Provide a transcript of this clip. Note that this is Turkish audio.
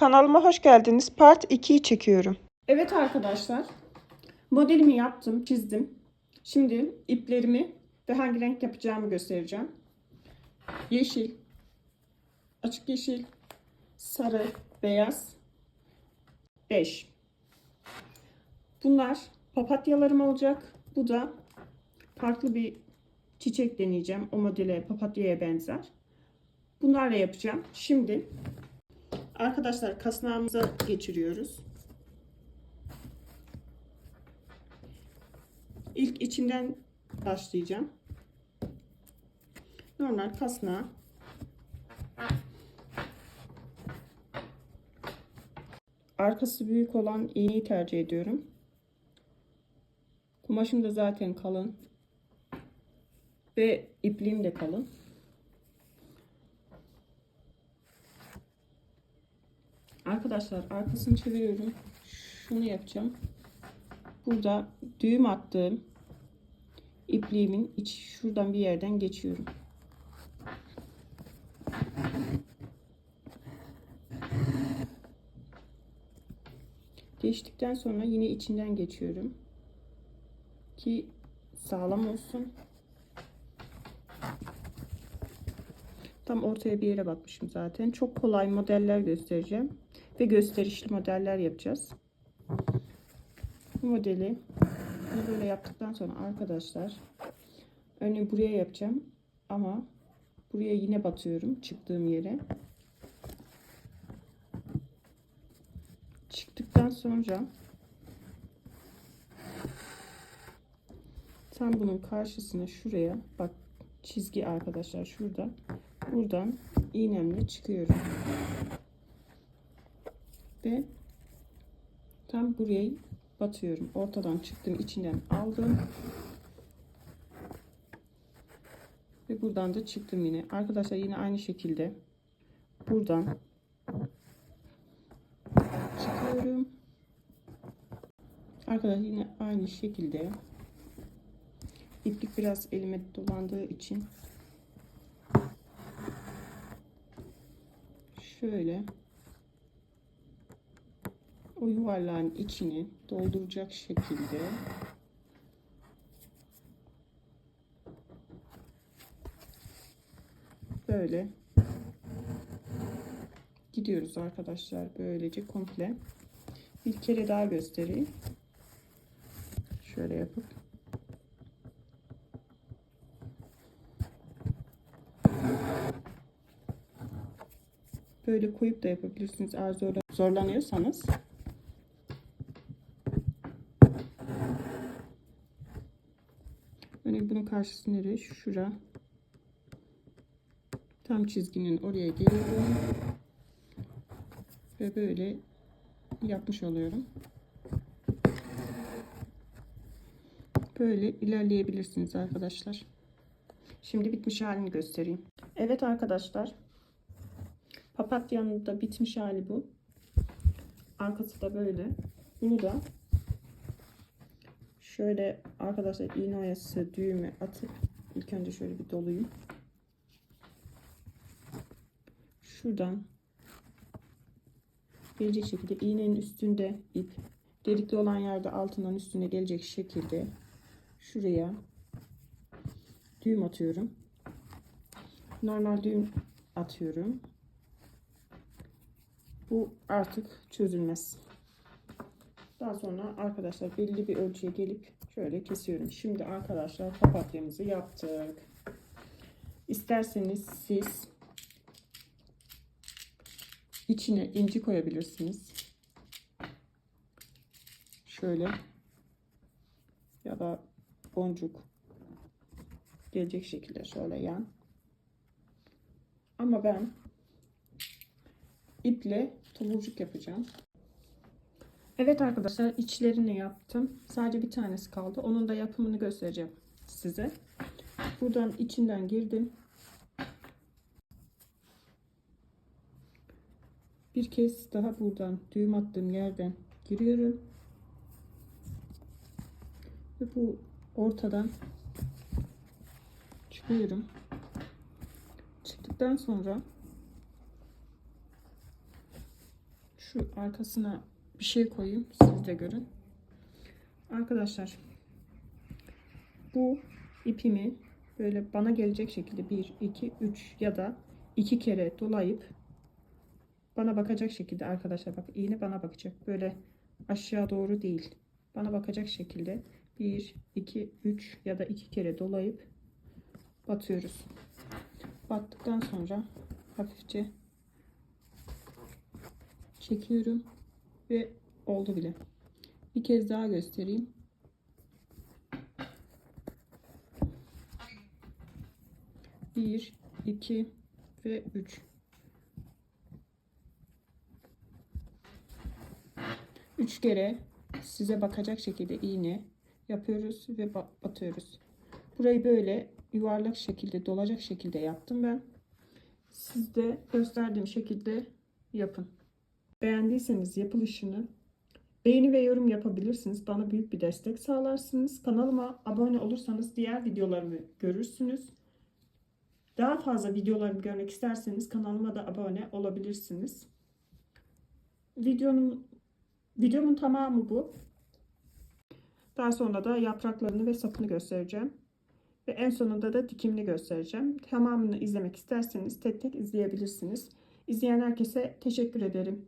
Kanalıma hoş geldiniz. Part 2'yi çekiyorum. Evet arkadaşlar. Modelimi yaptım, çizdim. Şimdi iplerimi ve hangi renk yapacağımı göstereceğim. Yeşil, açık yeşil, sarı, beyaz, beş. Bunlar papatyalarım olacak. Bu da farklı bir çiçek deneyeceğim. O modele papatyaya benzer. Bunlarla yapacağım. Şimdi arkadaşlar kasnağımıza geçiriyoruz. İlk içinden başlayacağım. Normal kasnağı. Arkası büyük olan iğneyi tercih ediyorum. Kumaşım da zaten kalın. Ve ipliğim de kalın. Arkadaşlar arkasını çeviriyorum. Şunu yapacağım. Burada düğüm attığım ipliğimin iç şuradan bir yerden geçiyorum. Geçtikten sonra yine içinden geçiyorum. Ki sağlam olsun. Tam ortaya bir yere bakmışım zaten. Çok kolay modeller göstereceğim. Ve gösterişli modeller yapacağız. Bu modeli böyle yaptıktan sonra arkadaşlar örneğin buraya yapacağım ama buraya yine batıyorum çıktığım yere. Çıktıktan sonra tam bunun karşısına şuraya bak çizgi arkadaşlar şurada buradan iğnemle çıkıyorum ve tam burayı batıyorum. Ortadan çıktım içinden aldım. Ve buradan da çıktım yine. Arkadaşlar yine aynı şekilde buradan çıkıyorum. Arkadaşlar yine aynı şekilde iplik biraz elime dolandığı için şöyle o yuvarlağın içini dolduracak şekilde böyle gidiyoruz arkadaşlar. Böylece komple bir kere daha göstereyim. Şöyle yapıp böyle koyup da yapabilirsiniz. Eğer zorla- zorlanıyorsanız Hani bunun karşısı nereye? Şura. Tam çizginin oraya geliyorum. Ve böyle yapmış oluyorum. Böyle ilerleyebilirsiniz arkadaşlar. Şimdi bitmiş halini göstereyim. Evet arkadaşlar. Papatyanın da bitmiş hali bu. Arkası da böyle. Bunu da Şöyle arkadaşlar iğne oyası düğümü atıp ilk önce şöyle bir dolayayım. Şuradan gelecek şekilde iğnenin üstünde ip delikli olan yerde altından üstüne gelecek şekilde şuraya düğüm atıyorum. Normal düğüm atıyorum. Bu artık çözülmez. Daha sonra arkadaşlar belli bir ölçüye gelip şöyle kesiyorum. Şimdi arkadaşlar papatyamızı yaptık. İsterseniz siz içine inci koyabilirsiniz. Şöyle ya da boncuk gelecek şekilde şöyle yan. Ama ben iple tomurcuk yapacağım. Evet arkadaşlar içlerini yaptım. Sadece bir tanesi kaldı. Onun da yapımını göstereceğim size. Buradan içinden girdim. Bir kez daha buradan düğüm attığım yerden giriyorum. Ve bu ortadan çıkıyorum. Çıktıktan sonra Şu arkasına bir şey koyayım. Siz de görün. Arkadaşlar bu ipimi böyle bana gelecek şekilde 1, 2, 3 ya da 2 kere dolayıp bana bakacak şekilde arkadaşlar bak iğne bana bakacak. Böyle aşağı doğru değil. Bana bakacak şekilde 1, 2, 3 ya da 2 kere dolayıp batıyoruz. Battıktan sonra hafifçe çekiyorum ve oldu bile. Bir kez daha göstereyim. Bir, iki ve üç. Üç kere size bakacak şekilde iğne yapıyoruz ve ba- batıyoruz. Burayı böyle yuvarlak şekilde dolacak şekilde yaptım ben. Siz de gösterdiğim şekilde yapın. Beğendiyseniz yapılışını beğeni ve yorum yapabilirsiniz. Bana büyük bir destek sağlarsınız. Kanalıma abone olursanız diğer videolarımı görürsünüz. Daha fazla videolarımı görmek isterseniz kanalıma da abone olabilirsiniz. Videonun videomun tamamı bu. Daha sonra da yapraklarını ve sapını göstereceğim. Ve en sonunda da dikimini göstereceğim. Tamamını izlemek isterseniz tek tek izleyebilirsiniz. İzleyen herkese teşekkür ederim.